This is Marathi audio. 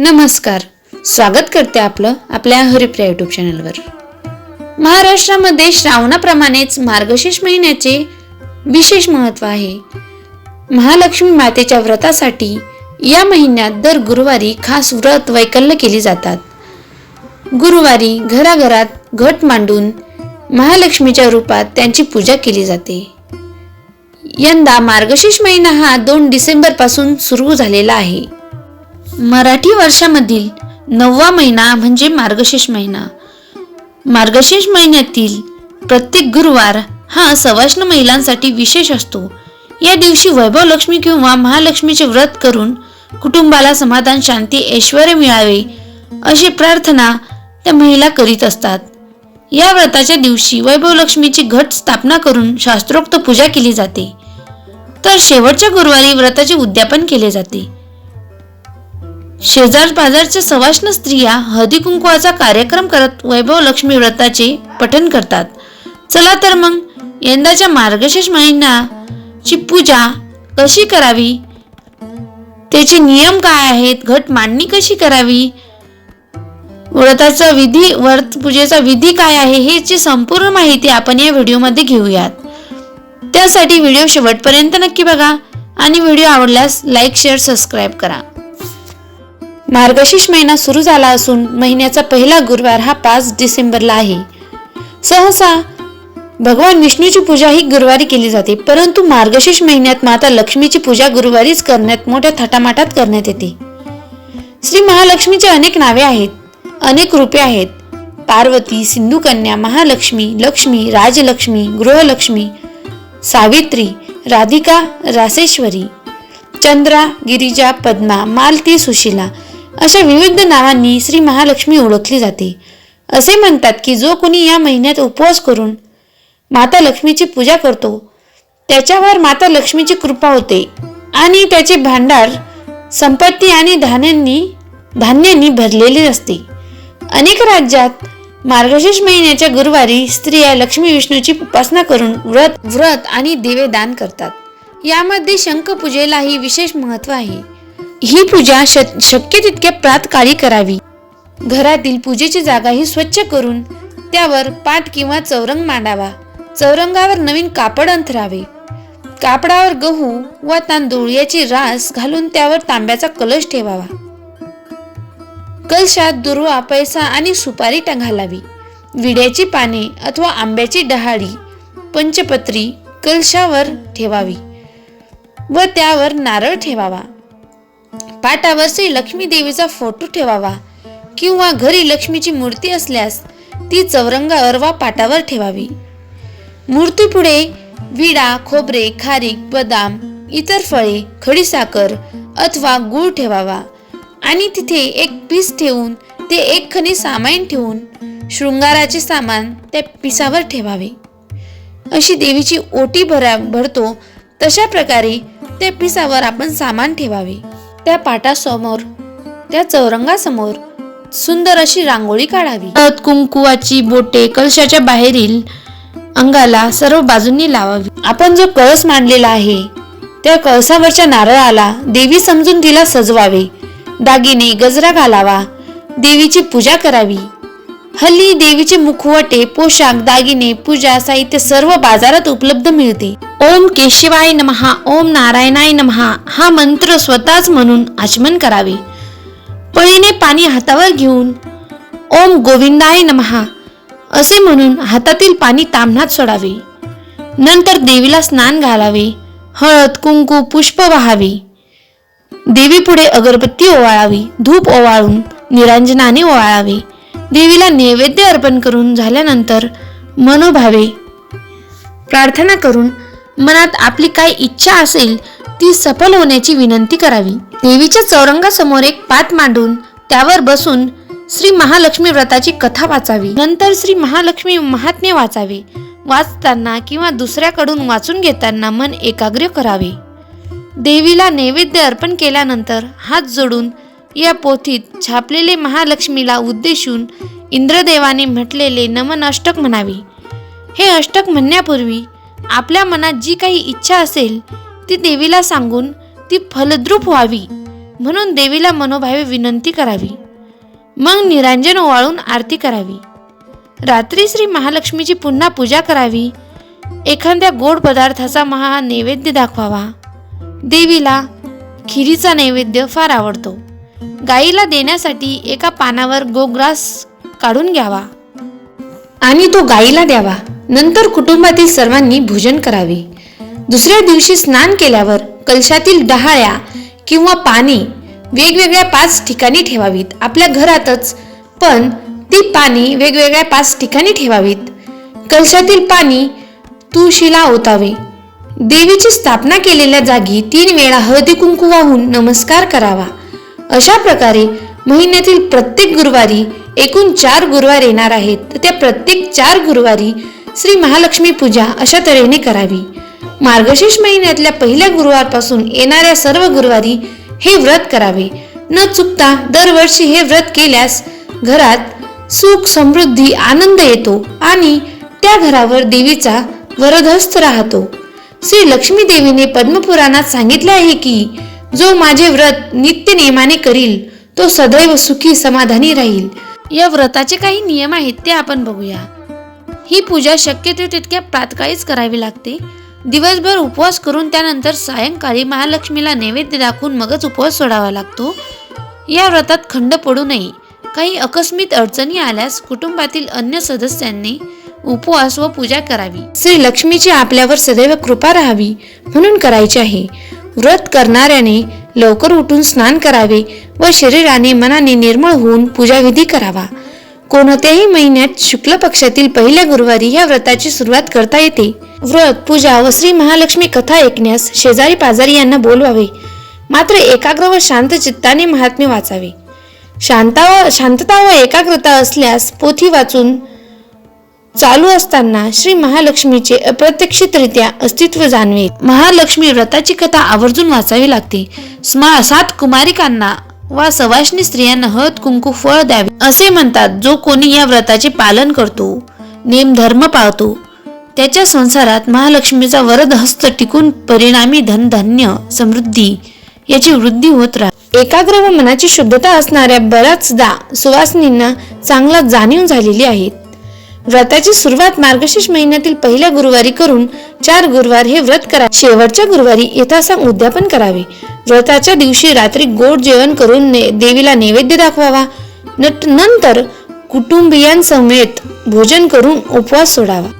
नमस्कार. स्वागत करते आपलं आपल्या हरिप्रिया यूट्यूब चॅनलवर महाराष्ट्रामध्ये श्रावणाप्रमाणेच मार्गशीर्ष महिन्याचे विशेष महत्त्व आहे. महालक्ष्मी मातेच्या व्रतासाठी या महिन्यात दर गुरुवारी खास व्रत वैकल्य केली जातात. गुरुवारी घराघरात घट मांडून महालक्ष्मीच्या रूपात त्यांची पूजा केली जाते. यंदा मार्गशीर्ष महिना हा दोन डिसेंबरपासून सुरू झालेला आहे. मराठी वर्षामधील नववा महिना म्हणजे मार्गशीर्ष महिना. मार्गशीर्ष महिन्यातील प्रत्येक गुरुवार हा सवाष्ण महिलांसाठी विशेष असतो. या दिवशी वैभव लक्ष्मी किंवा महालक्ष्मीचे व्रत करून कुटुंबाला समाधान शांती ऐश्वर मिळावे अशी प्रार्थना त्या महिला करीत असतात. या व्रताच्या दिवशी वैभव लक्ष्मीची घट स्थापना करून शास्त्रोक्त पूजा केली जाते. तर शेवटच्या गुरुवारी व्रताचे उद्यापन केले जाते. शेजार बाजारच्या सवाष्ण स्त्रिया हळदी कुंकवाचा कार्यक्रम करत वैभव लक्ष्मी व्रताचे पठन करतात. चला तर मग यंदाच्या मार्गशीर्ष महिन्याची पूजा कशी करावी? त्याचे नियम काय आहेत? घट मांडणी कशी करावी? व्रताचा विधी व्रत पूजेचा विधी काय आहे? ह्याची संपूर्ण माहिती आपण या व्हिडिओमध्ये घेऊयात. त्यासाठी व्हिडिओ शेवटपर्यंत नक्की बघा आणि व्हिडिओ आवडल्यास लाईक शेअर सबस्क्राईब करा. मार्गशीर्ष महिना सुरू झाला असून महिन्याचा पहिला गुरुवार हा पाच डिसेंबरला आहे. सहसा भगवान विष्णूची पूजा ही गुरुवारी केली जाते परंतु मार्गशीर्ष महिन्यात माता लक्ष्मीची पूजा गुरुवारीच करण्यात मोठ्या थाटामाटात करण्यात येते. श्री महालक्ष्मीचे अनेक नावे आहेत अनेक रूपे आहेत. पार्वती सिंधुकन्या महालक्ष्मी लक्ष्मी राजलक्ष्मी गृहलक्ष्मी सावित्री राधिका रासेश्वरी चंद्रा गिरिजा पद्मा मालती सुशिला अशा विविध नावांनी श्री महालक्ष्मी ओळखली जाते. असे म्हणतात की जो कोणी या महिन्यात उपवास करून माता लक्ष्मीची पूजा करतो त्याच्यावर माता लक्ष्मीची कृपा होते आणि त्याचे भांडार संपत्ती आणि धान्यांनी धान्यांनी भरलेले असते. अनेक राज्यात मार्गशीर्ष महिन्याच्या गुरुवारी स्त्रिया लक्ष्मी विष्णूची उपासना करून व्रत व्रत आणि दिवे दान करतात. यामध्ये शंखपूजेलाही विशेष महत्त्व आहे. ही पूजा शक्य तितक्या प्रातकाळी करावी. घरातील पूजेची जागा ही स्वच्छ करून त्यावर पाट किंवा चौरंग मांडावा. चौरंगावर नवीन कापड अंथरावे. कापडावर गहू व तांदूळ याची रास घालून त्यावर तांब्याचा कलश ठेवावा. कलशात दुर्वा पैसा आणि सुपारी टंगालावी. विड्याची पाने अथवा आंब्याची डहाळी पंचपत्री कलशावर ठेवावी व त्यावर नारळ ठेवावा. पाटावर श्री लक्ष्मी देवीचा फोटो ठेवावा किंवा घरी लक्ष्मीची मूर्ती असल्यास ती चौरंगावर वा पाटावर ठेवावी. मूर्तीपुढे विडा खोबरे खारीक बदाम इतर फळे खडीसाखर अथवा गूळ ठेवावा आणि तिथे एक पीस ठेवून ते एक खणी सामाईन ठेवून शृंगाराचे सामान त्या पिसावर ठेवावे. अशी देवीची ओटी भरा भरतो तशा प्रकारे त्या पिसावर आपण सामान ठेवावे. त्या पाटासमोर त्या चौरंगासमोर सुंदर अशी रांगोळी काढावी. हळद, कुंकुवाची बोटे कलशाच्या बाहेरील अंगाला सर्व बाजूंनी लावावी. आपण जो कळस मांडलेला आहे त्या कळसावरच्या नारळाला देवी समजून तिला सजवावे. दागिने गजरा घालावा. देवीची पूजा करावी. हल्ली देवीचे मुखवटे पोशाख दागिने पूजा साहित्य सर्व बाजारात उपलब्ध मिळते. ओम केशिवाय नमहा ओम नारायणाय नमहा हा मंत्र स्वतःच म्हणून आचमन करावे. पळीने पाणी हातावर घेऊन ओम गोविंदाय नमहा असे म्हणून हातातील पाणी ताम्हणात सोडावे. नंतर देवीला स्नान घालावे हळद कुंकू पुष्प वाहावे. देवीपुढे अगरबत्ती ओवाळावी धूप ओवाळून निरांजनाने ओवाळावे. देवीला नैवेद्य अर्पण करून झाल्यानंतर मनोभावे प्रार्थना करून मनात आपली काय इच्छा असेल ती सफल होण्याची विनंती करावी. देवीच्या चौरंगासमोर एक पात मांडून त्यावर बसून श्री महालक्ष्मी व्रताची कथा वाचावी. नंतर श्री महालक्ष्मी महात्म्य वाचावे. वाचताना किंवा दुसऱ्याकडून वाचून घेताना मन एकाग्र करावे. देवीला नैवेद्य अर्पण केल्यानंतर हात जोडून या पोथीत छापलेले महालक्ष्मीला उद्देशून इंद्रदेवाने म्हटलेले नमन अष्टक म्हणावे. हे अष्टक म्हणण्यापूर्वी आपल्या मनात जी काही इच्छा असेल ती देवीला सांगून ती फलद्रूप व्हावी म्हणून देवीला मनोभावे विनंती करावी. मग निरांजन ओवाळून आरती करावी. रात्री श्री महालक्ष्मीची पुन्हा पूजा करावी. एखाद्या गोड पदार्थाचा महा नैवेद्य दाखवावा. देवीला खिरीचा नैवेद्य फार आवडतो. गाईला देण्यासाठी एका पानावर गोग्रास काढून घ्यावा. आणि तो गाईला द्यावा. नंतर कुटुंबातील सर्वांनी भोजन करावे. दुसऱ्या दिवशी स्नान केल्यावर कलशातील डहाळ्या किंवा पाने वेगवेगळ्या पाच ठिकाणी ठेवावीत. आपल्या घरातच पण ती पाणी वेगवेगळ्या पाच ठिकाणी ठेवावीत. कलशातील पाणी तुळशीला ओतावे. देवीची स्थापना केलेल्या जागी तीन वेळा हळदी कुंकू वाहून नमस्कार करावा. अशा प्रकारे महिन्यातील प्रत्येक गुरुवारी एकूण चार गुरुवार येणार आहेत. तर त्या प्रत्येक चार गुरुवारी श्री महालक्ष्मी पूजा अशा तऱ्हेने करावी. मार्गशीर्ष महिन्यातल्या पहिल्या गुरुवारपासून येणाऱ्या सर्व गुरुवारी हे व्रत करावे. न चुकता दरवर्षी हे व्रत केल्यास घरात सुख समृद्धी आनंद येतो आणि त्या घरावर देवीचा वरदहस्त राहतो. श्री लक्ष्मी देवीने पद्मपुराणात सांगितले आहे की जो माझे व्रत नित्य नियमाने करील तो सदैव सुखी समाधानी राहील. या व्रताचे काही नियम आहेत ते आपण बघूया. ही पूजा शक्यतो तितक्या प्रातकाळीच करावी लागते. दिवसभर उपवास करून त्यानंतर सायंकाळी महालक्ष्मीला नैवेद्य दाखवून मगच उपवास सोडावा लागतो. या व्रतात खंड पडू नये. काही अकस्मित अडचणी आल्यास कुटुंबातील अन्य सदस्यांनी उपवास व पूजा करावी. श्री लक्ष्मीची आपल्यावर सदैव कृपा राहावी म्हणून करायचे आहे. व्रत करणाऱ्याने लवकर उठून स्नान करावे व शरीराने मनाने निर्मळ होऊन पूजाविधी करावा. कोणत्याही महिन्यात शुक्ल पक्षातील पहिल्या गुरुवारी या व्रताची सुरुवात करता येते. व्रत पूजा व श्री महालक्ष्मी कथा ऐकण्यास शेजारी पाजारी यांना बोलवावे. मात्र एकाग्र व शांत चित्ताने महात्म्य वाचावे. शांता व शांतता व एकाग्रता असल्यास पोथी वाचून चालू असताना श्री महालक्ष्मीचे अप्रत्यक्षितरित्या अस्तित्व जाणवेल महालक्ष्मी व्रताची कथा आवर्जून वाचावी लागते. स्मा सात कुमारिकांना वा सवाष्णी स्त्रियांना हळद कुंकू फळ द्यावे. असे म्हणतात जो कोणी या व्रताचे पालन करतो नेम धर्म पाळतो त्याच्या संसारात महालक्ष्मीचा वरद हस्त टिकून परिणामी धनधान्य समृद्धी याची वृद्धी होत राहते एकाग्र व मनाची शुद्धता असणाऱ्या बऱ्याचदा सुवासनींना चांगला जाणीव झालेली आहेत व्रताची सुरुवात मार्गशीर्ष महिन्यातील पहिल्या गुरुवारी करून चार गुरुवार हे व्रत करा शेवटच्या गुरुवारी यथासांग उद्यापन करावे. व्रताच्या दिवशी रात्री गोड जेवण करून ने- देवीला नैवेद्य दाखवावा. नंतर कुटुंबियांसमेत भोजन करून उपवास सोडावा.